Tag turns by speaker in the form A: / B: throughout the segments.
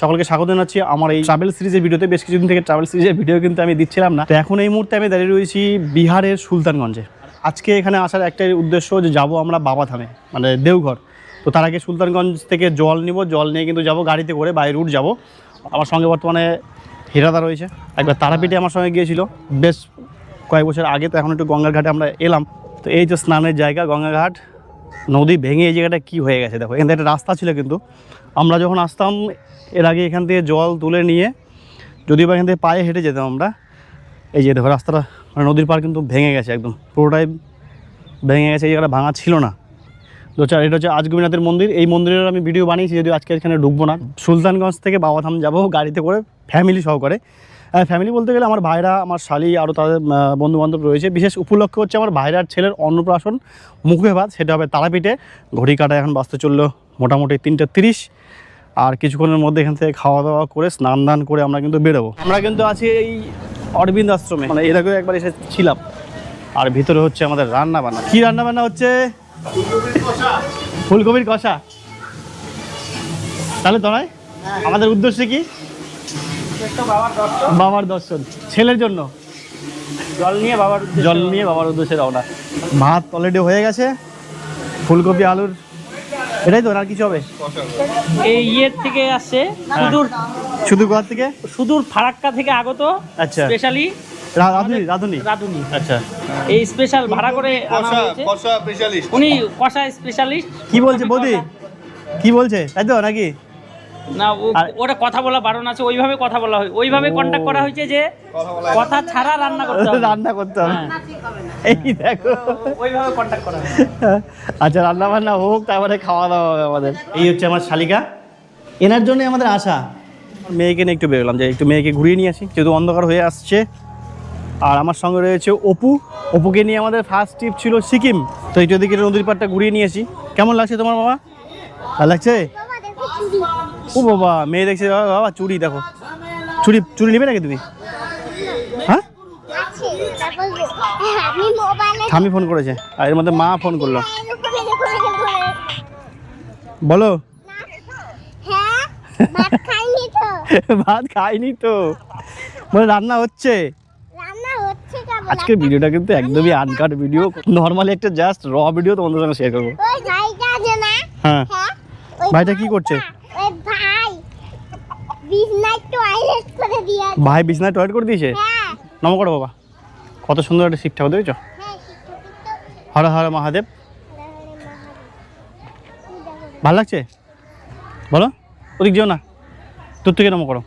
A: সকলকে স্বাগত জানাচ্ছি আমার এই ট্রাভেল সিরিজের ভিডিওতে। বেশ কিছুদিন থেকে ট্রাভেল সিরিজের ভিডিও কিন্তু আমি দিচ্ছিলাম না। তো এখন এই মুহূর্তে আমি দাঁড়িয়ে রয়েছি বিহারের সুলতানগঞ্জে। আজকে এখানে আসার একটাই উদ্দেশ্য যে যাব আমরা বাবা ধামে মানে দেওঘর। তো তার আগে সুলতানগঞ্জ থেকে জল নিব, জল নিয়ে কিন্তু যাব গাড়িতে করে বাই রুট যাব। আমার সঙ্গে বর্তমানে হিরাদা রয়েছে। একবার তারাপীঠে আমার সঙ্গে গিয়েছিল। বেশ কয়েক বছর আগে তো এখন একটু গঙ্গার ঘাটে আমরা এলাম। তো এই যে স্নানের জায়গা গঙ্গাঘাট নদী ভেঙে এই জায়গাটা কী হয়ে গেছে? দেখো, এখান থেকে একটা রাস্তা ছিল কিন্তু। আমরা যখন আসতাম, এর আগে এখান থেকে জল তুলে নিয়ে, যদিও বা এখান থেকে পায়ে হেঁটে যেতাম আমরা, এই যে দেখো, রাস্তাটা মানে নদীর পার কিন্তু ভেঙে গেছে একদম। পুরোটাই ভেঙে গেছে, এই জায়গাটা ভাঙা ছিল না। তো চার এটা হচ্ছে আজগবিনাথের মন্দির। এই মন্দিরের আমি ভিডিও বানিয়েছি, যদিও আজকে এখানে ঢুকবো না। সুলতানগঞ্জ থেকে বাবাধাম যাব গাড়িতে করে ফ্যামিলি সহকারে। ফ্যামিলি বলতে গেলে আমার ভাইরা, আমার শালি আরও তাদের বন্ধু বান্ধব রয়েছে। বিশেষ উপলক্ষ হচ্ছে আমার ভাইরার ছেলের অন্নপ্রাশন মুখে ভাত, সেটা হবে তারাপীঠে। ঘড়ি কাটা এখন বাঁচতে চলল মোটামুটি তিনটে তিরিশ। আর কিছুক্ষণের মধ্যে এখান থেকে খাওয়া দাওয়া করে, স্নান দান করে আমরা কিন্তু বেরোবো। আমরা কিন্তু আছি এই অরবিন্দ আশ্রমে। মানে এর একবার এসেছিলাম। আর ভিতরে হচ্ছে আমাদের রান্না বান্না কি রান্না বান্না হচ্ছে? ফুলকপির কষা। তাহলে তো নয় আমাদের উদ্দেশ্য কি? বাবার দর্শন। ছেলের জন্য।
B: জল নিয়ে বাবার
A: জল নিয়ে বাবার উদ্দেশ্যে রওনা। ভাত অলরেডি হয়ে গেছে। ফুলকপি আলুর। এটাই তো আর কিছু হবে?
B: এই ইয়ের থেকে আসছে সুদূর।
A: সুদূর ঘর থেকে?
B: সুদূর ফারাক্কা থেকে আগত
A: আচ্ছা।
B: স্পেশালি
A: রা- রাঁধুনি রাঁধুনি।
B: রাঁধুনি।
A: আচ্ছা।
B: এই স্পেশাল ভাড়া করে আনা
C: কষা
B: হয়েছে।
C: কষা স্পেশালিস্ট
B: উনি কষা স্পেশালিস্ট
A: কি বলছে বৌদি? কি বলছে? তাই তো নাকি?
B: না ওটা কথা বলা বারণ আছে ওইভাবে কথা বলা হয়। ওইভাবে। কন্ট্যাক্ট করা হয়েছে যে কথা ছাড়া রান্না করতে হবে।
A: রান্না করতে হবে।
B: হ্যাঁ।
A: এই দেখো।
B: ওইভাবে কন্ট্যাক্ট করা হয়।
A: আচ্ছা রান্না বান্না হোক তারপরে খাওয়া দাওয়া হবে আমাদের। এই হচ্ছে আমার শালিকা। এনার জন্য আমাদের আশা। মেয়েকে নিয়ে একটু বেরোলাম যে একটু মেয়েকে ঘুরিয়ে নিয়ে আসি যেহেতু অন্ধকার হয়ে আসছে। আর আমার সঙ্গে রয়েছে অপু। অপুকে নিয়ে আমাদের ফার্স্ট ট্রিপ ছিল সিকিম। তো এই যদি নদীর পাড়টা ঘুরিয়ে নিয়ে আসি। কেমন লাগছে তোমার বাবা? ভালো লাগছে? ও বাবা মেয়ে দেখছে বাবা বাবা চুড়ি দেখো। চুড়ি চুড়ি নেবে নাকি তুমি? হ্যাঁ? স্বামী ফোন করেছে আর এর মধ্যে মা ফোন করল। বলো।
D: ভাত খাইনি তো।
A: মানে রান্না হচ্ছে। আজকের ভিডিওটা কিন্তু একদমই আনকাট ভিডিও নর্মালি একটা জাস্ট র ভিডিও তোমাদের সঙ্গে শেয়ার করব। হ্যাঁ।
D: হ্যাঁ?
A: ভাইটা কি করছে?
D: ভাই বিজনেস টয়লেট করে দিয়েছে।
A: ভাই বিছনায় টয়লেট করে দিয়েছে?
D: হ্যাঁ।
A: নম করো বাবা। কত সুন্দর একটা শিব ঠাকুর দেখেছ হর হর মহাদেব। ভালো লাগছে? বলো। ওদিক যেও না। দূর থেকে নম করো।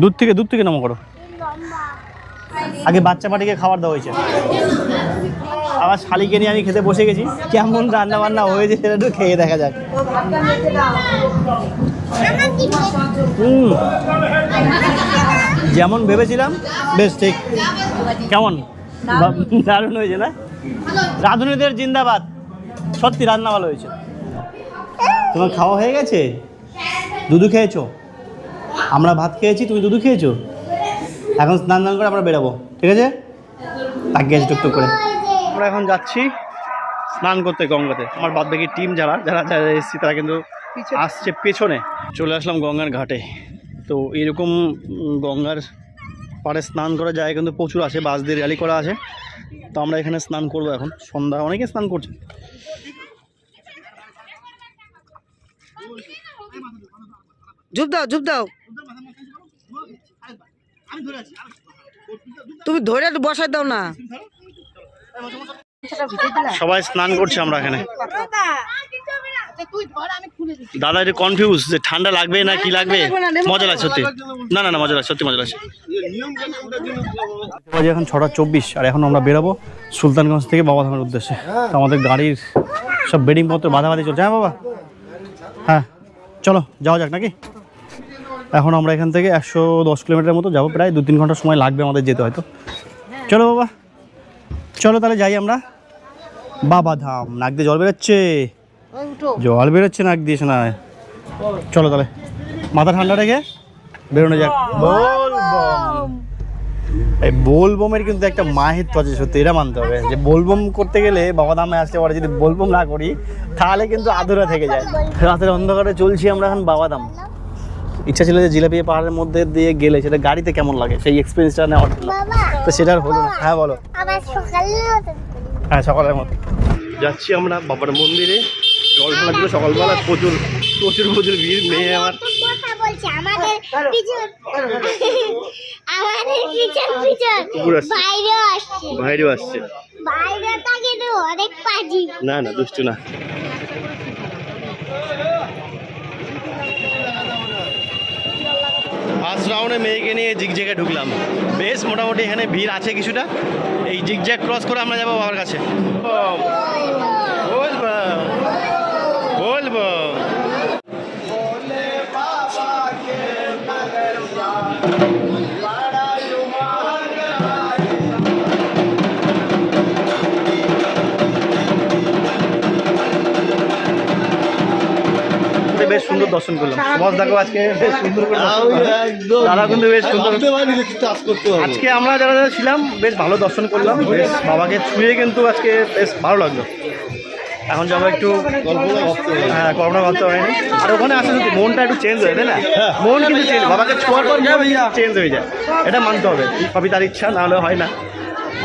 A: দূর থেকে দূর থেকে নম করো। আগে বাচ্চা পাটিকে খাবার দেওয়া হয়েছে। আবার শালিকে নিয়ে আমি খেতে বসে গেছি। কেমন রান্না বান্না হয়েছে সেটা একটু খেয়ে দেখা যাক। হুম। যেমন ভেবেছিলাম বেশ ঠিক। কেমন? দারুণ। হয়েছে না? রাঁধুনিদের জিন্দাবাদ। সত্যি রান্না ভালো হয়েছে। তোমার খাওয়া হয়ে গেছে? দুধু খেয়েছো? আমরা ভাত খেয়েছি তুমি দুধু খেয়েছো? এখন স্নান দান করে আমরা বেরাবো ঠিক আছে? তাকিয়ে আছে টুকটুক করে। আমরা এখন যাচ্ছি স্নান করতে গঙ্গাতে। আমার বাদ বাকি টিম যারা যারা যারা এসেছি তারা কিন্তু আসছে পেছনে। চলে আসলাম গঙ্গার ঘাটে। তো এরকম গঙ্গার পাড়ে স্নান করা যায় কিন্তু প্রচুর আছে বাস দিয়ে র্যালি করা আছে। তো আমরা এখানে স্নান করব এখন। সন্ধ্যা অনেকে স্নান করছে।
E: দাও দাও। তুমি ধরে একটু বসাই দাও না।
A: সবাই স্নান করছে আমরা এখানে। দাদা একটু কনফিউজ যে ঠান্ডা লাগবে না কি লাগবে মজা লাগছে সত্যি না না না মজা লাগছে সত্যি মজা লাগছে বাজে এখন ছটা চব্বিশ আর এখন আমরা বেরোবো সুলতানগঞ্জ থেকে বাবাধামের উদ্দেশ্যে তো আমাদের গাড়ির সব বেডিংপত্র বাধাবাধি চলছে হ্যাঁ বাবা হ্যাঁ চলো যাওয়া যাক নাকি এখন আমরা এখান থেকে একশো দশ কিলোমিটার মতো যাব প্রায় দু তিন ঘণ্টা সময় লাগবে আমাদের যেতে হয়তো চলো বাবা চলো তাহলে যাই আমরা বাবা ধাম নাক দিয়ে জল বেরোচ্ছে জল বেরোচ্ছে নাক দিয়ে না চলো তাহলে। মাথা ঠান্ডা রেখে বেরোনো যাক। বল এই বোলবমের কিন্তু একটা মাহিত্ব আছে সত্যি এটা মানতে হবে। যে বোলবম করতে গেলে বাবা দামে আসতে পারে যদি বোলবম না করি তাহলে কিন্তু আধুরা থেকে যায়। রাতের অন্ধকারে চলছি আমরা এখন বাবা দাম। ইচ্ছা ছিল যে জিলাপি পাহাড়ের মধ্যে দিয়ে গেলে সেটা গাড়িতে কেমন লাগে? সেই এক্সপিরিয়েন্সটা নেওয়ার জন্য। তো সেটা আর হলো না। হ্যাঁ বলো। হ্যাঁ সকালের মতো। যাচ্ছি আমরা বাবার মন্দিরে। জল জন্য সকালবেলা প্রচুর প্রচুর প্রচুর ভিড় মেয়ে আমার।
D: বাইরেও আসছে।
A: না না দুষ্টু না। ফার্স্ট রাউন্ডে মেয়েকে নিয়ে জিগজ্যাগে ঢুকলাম। বেশ মোটামুটি এখানে ভিড় আছে কিছুটা। এই জিগজ্যাগ ক্রস করে আমরা যাব বাবার কাছে। বেশ সুন্দর দর্শন করলাম। দেখো আজকে বেশ সুন্দর করে তারা কিন্তু বেশ সুন্দর আজকে আমরা যারা যারা ছিলাম বেশ ভালো দর্শন করলাম বেশ বাবাকে ছুঁয়ে কিন্তু আজকে বেশ ভালো লাগল। এখন যাব একটু হ্যাঁ কল্পনা করতে হয়নি আর ওখানে আসলে মনটা একটু চেঞ্জ হয় তাই না? মন কিন্তু চেঞ্জ বাবাকে ছোঁয়ার পর চেঞ্জ হয়ে যায়। এটা মানতে হবে। সবই তার ইচ্ছা নাহলে হয় না।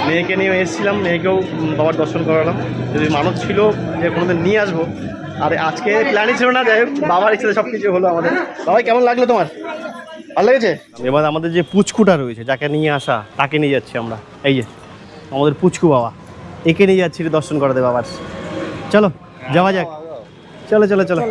A: মেয়েকে নিয়ে এসেছিলাম মেয়েকেও বাবার দর্শন করালাম। যদি মানুষ ছিল যে কোনোদিন নিয়ে আসব। আর আজকে প্ল্যানই ছিল না যাই বাবার ইচ্ছাতে সব কিছু হলো আমাদের। বাবাই কেমন লাগল তোমার? ভালো লেগেছে? এবার আমাদের যে পুচকুটা রয়েছে যাকে নিয়ে আসা তাকে নিয়ে যাচ্ছি আমরা। এই যে আমাদের পুচকু বাবা। একে নিয়ে যাচ্ছি দর্শন করাতে বাবার। চলো, যাওয়া যাক। চলো চলো চলো।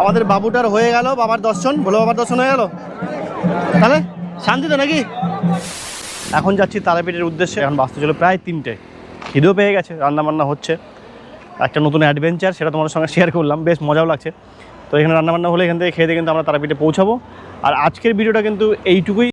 A: আমাদের বাবুটার হয়ে গেল, বাবার দর্শন বলো বাবার দর্শন হয়ে গেল। তাহলে শান্তি তো নাকি? এখন যাচ্ছি তারাপীঠের উদ্দেশ্যে। এখন বাঁচতে ছিল প্রায় তিনটে। খিদেও পেয়ে গেছে রান্না বান্না হচ্ছে। একটা নতুন অ্যাডভেঞ্চার সেটা তোমাদের সঙ্গে শেয়ার করলাম। বেশ মজাও লাগছে। তো এখানে রান্নাবান্না হলে, এখান থেকে খেয়ে দিয়ে কিন্তু আমরা তারাপীঠে পৌঁছাবো। আর আজকের ভিডিওটা কিন্তু এইটুকুই।